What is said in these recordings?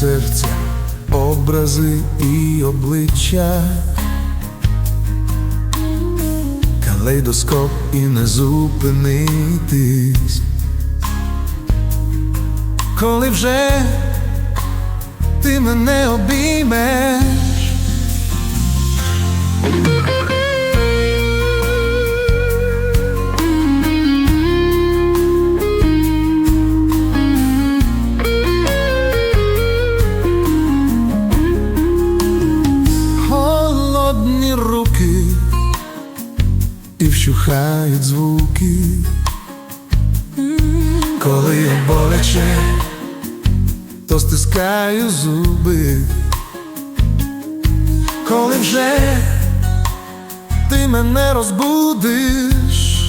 серця, образи і обличчя, калейдоскоп і не зупинитись. Коли вже ти мене обіймеш. Вщухають звуки, коли боляче, то стискаю зуби, коли вже ти мене розбудиш,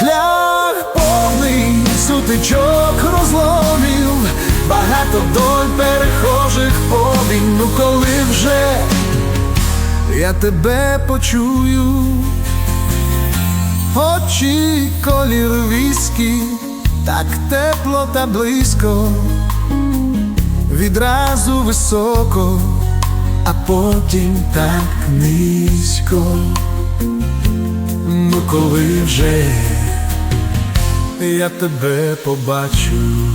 шлях повний сутичок розломів, багато доль перехожих повінь, ну коли я тебе почую, очі колір віскі, так тепло та близько, відразу високо, а потім так низько. Ну коли вже я тебе побачу.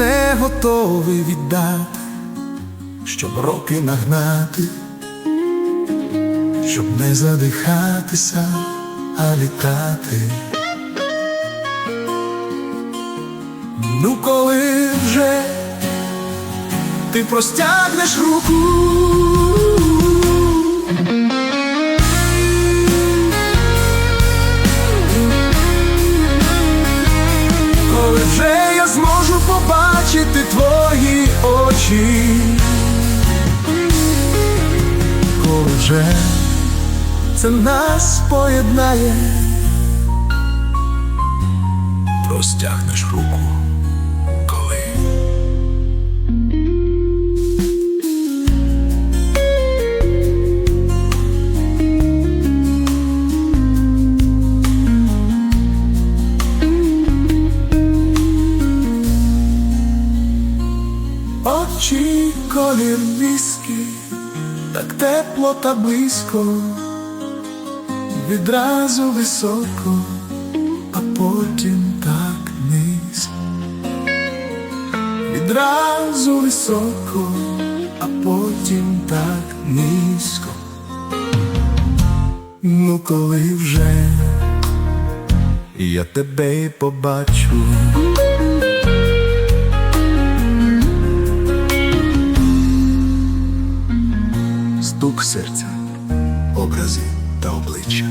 Усе готовий віддати, щоб роки нагнати, щоб не задихатися, а літати. Ну, коли вже ти простягнеш руку. Очі, коли вже це нас поєднає, простягнеш руку, колір віскі, так тепло та близько, відразу високо, а потім так низько, відразу високо, а потім так низько. Ну коли вже я тебе побачу. Стук серця, образи та обличчя.